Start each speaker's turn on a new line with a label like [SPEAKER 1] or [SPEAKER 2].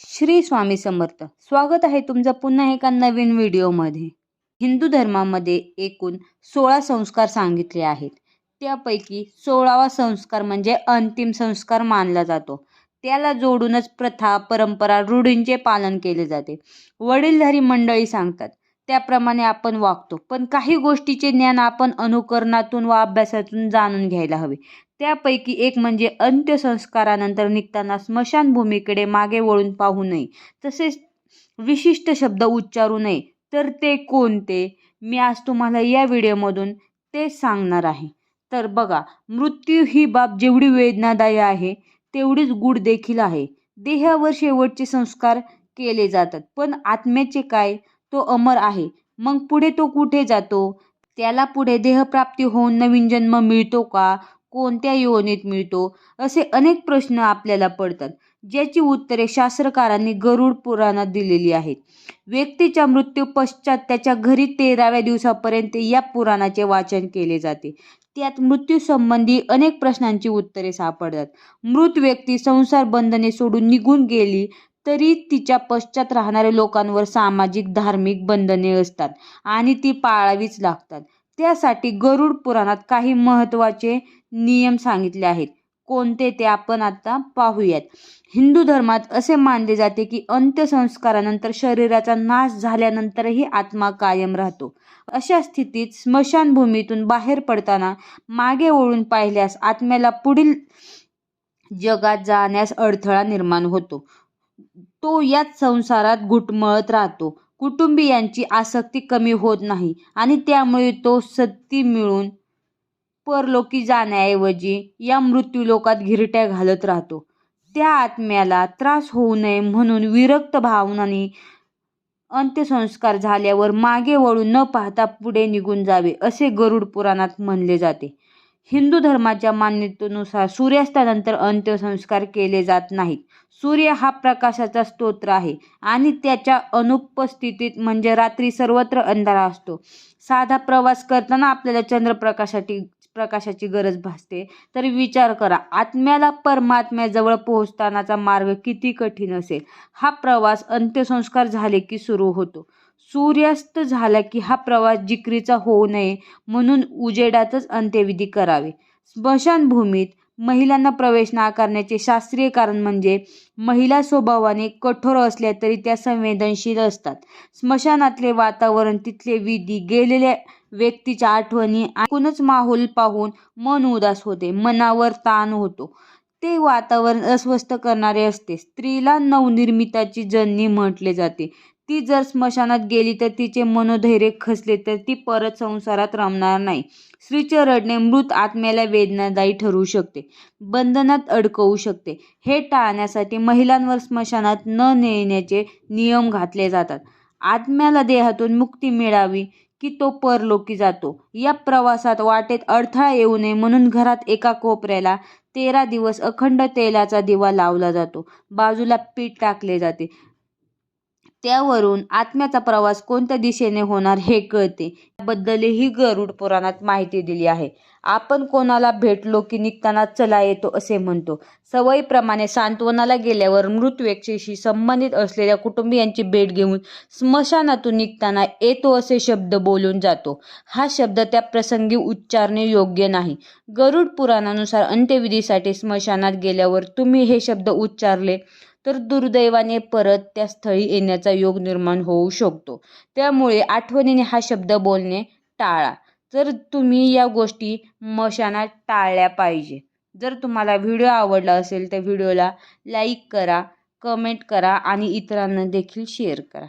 [SPEAKER 1] श्री स्वामी समर्थ. स्वागत आहे तुमचं पुन्हा एका नवीन व्हिडिओमध्ये. हिंदू धर्मामध्ये एकूण सोळा संस्कार सांगितले आहेत. त्यापैकी सोळावा संस्कार म्हणजे अंतिम संस्कार मानला जातो. त्याला जोडूनच प्रथा परंपरा रूढींचे पालन केले जाते. वडीलधारी मंडळी सांगतात त्याप्रमाणे आपण वागतो पण काही गोष्टीचे ज्ञान आपण अनुकरणातून व अभ्यासातून जाणून घ्यायला हवे. त्यापैकी एक म्हणजे अंत्यसंस्कारानंतर निघताना स्मशानभूमीकडे मागे वळून पाहू नये. तसेच विशिष्ट शब्द उच्चारू नये. तर ते कोणते? मी आज तुम्हाला या व्हिडिओमधून ते सांगणार आहे. तर बघा मृत्यू ही बाब जेवढी वेदनादायी आहे तेवढीच गुढ देखील आहे. देहावर शेवटचे संस्कार केले जातात. पण आत्म्याचे काय? तो अमर आहे. मग पुढे तो कुठे जातो? त्याला पुढे देहप्राप्ती होऊन नवीन जन्म मिळतो का? कोणत्या योनीत मिळतो असे अनेक प्रश्न आपल्याला पडतात ज्याची उत्तरे शास्त्रकारांनी गरुड पुराणात दिलेली आहेत. व्यक्तीच्या मृत्यू पश्चात त्याच्या घरी तेराव्या दिवसापर्यंत या पुराणाचे वाचन केले जाते. त्यात मृत्यूसंबंधी अनेक प्रश्नांची उत्तरे सापडतात. मृत व्यक्ती संसार बंधने सोडून निघून गेली तरी तिच्या पश्चात राहणाऱ्या लोकांवर सामाजिक धार्मिक बंधने असतात आणि ती पाळावीच लागतात. त्यासाठी गरुड पुराणात काही महत्त्वाचे नियम सांगितले आहेत. कोणते ते आपण आता पाहूयात. हिंदू धर्मात असे मानले जाते की अंत्यसंस्कारानंतर शरीराचा नाश झाल्यानंतरही आत्मा कायम राहतो. अशा स्थितीत स्मशानभूमीतून बाहेर पडताना मागे वळून पाहिल्यास आत्म्याला पुढील जगात जाण्यास अडथळा निर्माण होतो. तो याच संसारात घुटमळत राहतो. कुटुंबियांची आसक्ती कमी होत नाही आणि त्यामुळे तो सत्ती मिळून परलोकी जाण्याऐवजी या मृत्यूलोकात घिरट्या घालत राहतो. त्या आत्म्याला त्रास होऊ नये म्हणून विरक्त भावनाने अंत्यसंस्कार झाल्यावर मागे वळून न पाहता पुढे निघून जावे असे गरुड पुराणात म्हणले जाते. हिंदू धर्माच्या मान्यतेनुसार सूर्यास्तानंतर अंत्यसंस्कार केले जात नाहीत. सूर्य हा प्रकाशाचा स्तोत्र आहे आणि त्याच्या अनुपस्थितीत म्हणजे रात्री सर्वत्र अंधारा असतो. साधा प्रवास करताना आपल्याला चंद्रप्रकाशाची प्रकाशाची गरज भासते. तर विचार करा आत्म्याला परमात्म्याजवळ पोहोचतानाचा मार्ग किती कठीण असेल? हा प्रवास अंत्यसंस्कार झाले की सुरू होतो. सूर्यास्त झाला की हा प्रवास जिकरीचा होऊ नये म्हणून उजेडातच अंत्यविधी करावे. स्मशानभूमीत महिलांना प्रवेश नाकारण्याचे शास्त्रीय कारण म्हणजे महिला स्वभावाने कठोर असल्या तरी त्या संवेदनशील असतात. स्मशानातले वातावरण तिथले विधी गेलेल्या व्यक्तीच्या आठवणी ऐकूनच माहोल पाहून मन उदास होते मनावर ताण होतो. ते वातावरण अस्वस्थ करणारे असते. स्त्रीला नवनिर्मिताची जननी म्हटले जाते. ती जर स्मशानात गेली तर तिचे मनोधैर्य खचले तर ती परत संसारात रमणार नाही. स्त्रीचे रडणे मृत आत्म्याला वेदनादायी ठरू शकते बंधनात अडकवू शकते. हे टाळण्यासाठी महिलांवर स्मशानात न नेण्याचे नियम घातले जातात. आत्म्याला देहातून मुक्ती मिळावी की तो परलोकी जातो. या प्रवासात वाटेत अडथळा येऊ नये म्हणून घरात एका कोपऱ्याला तेरा दिवस अखंड तेलाचा दिवा लावला जातो. बाजूला पीठ टाकले जाते. त्यावरून आत्म्याचा प्रवास कोणत्या दिशेने होणार हे कळते. त्याबद्दलही गरुड पुराणात माहिती दिली आहे. आपण कोणाला भेटलो की निघताना चला येतो असे म्हणतो. सवयीप्रमाणे सांत्वनाला गेल्यावर मृत व्यक्तीशी संबंधित असलेल्या कुटुंबियांची भेट घेऊन स्मशानातून निघताना येतो असे शब्द बोलून जातो. हा शब्द त्या प्रसंगी उच्चारणे योग्य नाही. गरुड पुराणानुसार अंत्यविधीसाठी स्मशानात गेल्यावर तुम्ही हे शब्द उच्चारले तर दुर्दैवाने परत त्या स्थळी येण्याचा योग निर्माण होऊ शकतो. त्यामुळे आठवणीने हा शब्द बोलणे टाळा. तर तुम्ही या गोष्टी मशानात टाळल्या पाहिजे. जर तुम्हाला व्हिडिओ आवडला असेल तर व्हिडिओला लाईक करा कमेंट करा आणि इतरांना देखील शेअर करा.